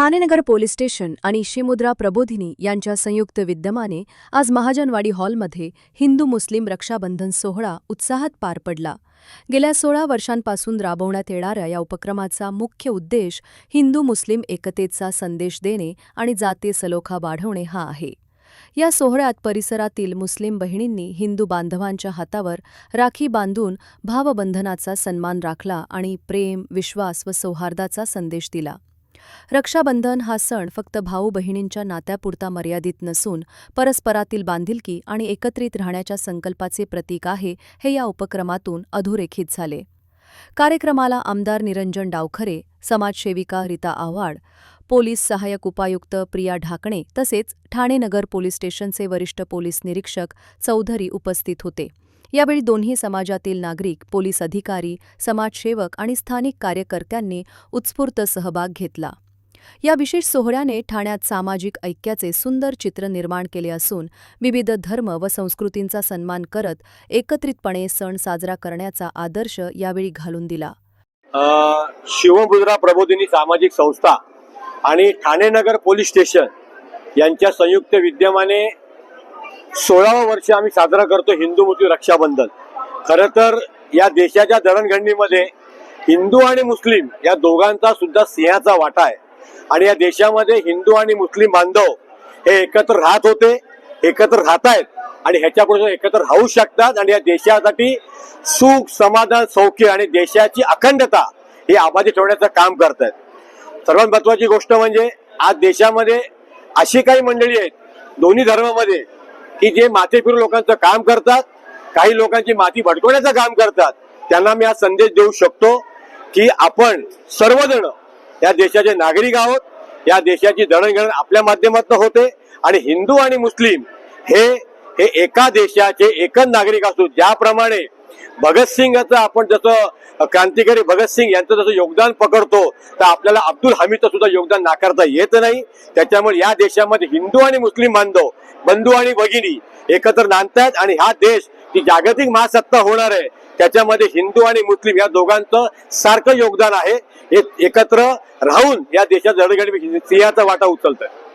Thanenagar police station आणि शिमुद्रा प्रबोधिनी यांच्या संयुक्त विद्यमाने आज महाजनवाडी हॉलमध्ये हिंदू मुस्लिम रक्षाबंधन सोहळा उत्साहात पार पडला. गेल्या सोळा वर्षांपासून राबवण्यात येणाऱ्या या उपक्रमाचा मुख्य उद्देश हिंदू मुस्लिम एकतेचा संदेश देणे आणि जाते सलोखा वाढवणे हा आहे. या सोहळ्यात परिसरातील मुस्लिम बहिणींनी हिंदू बांधवांच्या हातावर राखी बांधून भावबंधनाचा सन्मान राखला आणि प्रेम विश्वास व सौहार्दाचा संदेश दिला. रक्षाबंधन हा सण फक्त भाऊ बहिणींच्या नात्यापुरता मर्यादित नसून परस्परातील बांधिलकी आणि एकत्रित राहण्याच्या संकल्पाचे प्रतीक आहे हे या उपक्रमातून अधोरेखित झाले. कार्यक्रमाला आमदार निरंजन डावखरे समाजसेविका रीता आव्हाड पोलीस सहाय्यक उपायुक्त प्रिया ढाकणे तसेच ठाणे नगर पोलीस स्टेशनचे वरिष्ठ पोलीस निरीक्षक चौधरी उपस्थित होते. यावेळी दोन्ही समाजातील नागरिक पोलीस अधिकारी समाजसेवक आणि स्थानिक कार्यकर्त्यांनी उत्स्फूर्त सहभाग घेतला. या विशेष सोहळ्याने ठाण्यात सामाजिक ऐक्याचे सुंदर चित्र निर्माण केले असून विविध धर्म व संस्कृतींचा सन्मान करत एकत्रितपणे सण साजरा करण्याचा आदर्श यावेळी घालून दिला. अ, शिवमुद्रा प्रबोधिनी सामाजिक संस्था आणि ठाणे नगर पोलीस स्टेशन यांच्या संयुक्त विद्यमाने सोळावं वर्ष आम्ही साजरा करतो हिंदू मुस्लिम रक्षाबंधन. खरं तर या देशाच्या दळणघडणीमध्ये हिंदू आणि मुस्लिम या दोघांचा सुद्धा सिंहाचा वाटा आहे. आणि या देशामध्ये हिंदू आणि मुस्लिम बांधव हे एकत्र राहत होते एकत्र राहत आहेत आणि ह्याच्यापुढे एकत्र राहू शकतात आणि या देशासाठी सुख समाधान सौख्य आणि देशाची अखंडता हे आबादी ठेवण्याचं काम करत आहेत सर्वात महत्वाची गोष्ट म्हणजे आज देशामध्ये अशी काही मंडळी आहेत दोन्ही धर्मामध्ये की जे माथे लोकांचं काम करतात काही लोकांची माती भडकवण्याचं काम करतात त्यांना मी हा संदेश देऊ शकतो की आपण सर्वजण या देशाचे नागरिक आहोत या देशाची दळणघडण आपल्या माध्यमातून होते आणि हिंदू आणि मुस्लिम हे हे एका देशाचे एकच नागरिक असू ज्याप्रमाणे भगतसिंगचं आपण जसं क्रांतिकारी भगतसिंग यांचं जसं योगदान पकडतो तर आपल्याला अब्दुल हमीदचं सुद्धा योगदान नाकारता येत नाही. त्याच्यामुळे या देशामध्ये हिंदू आणि मुस्लिम बांधव बंधू आणि भगिनी एकत्र नांदतायत आणि हा देश ही जागतिक महासत्ता होणार आहे. त्याच्यामध्ये हिंदू आणि मुस्लिम या दोघांचं सारखं योगदान आहे. हे एकत्र राहून या देशात जडगडी सिंहाचा वाटा उचलत आहे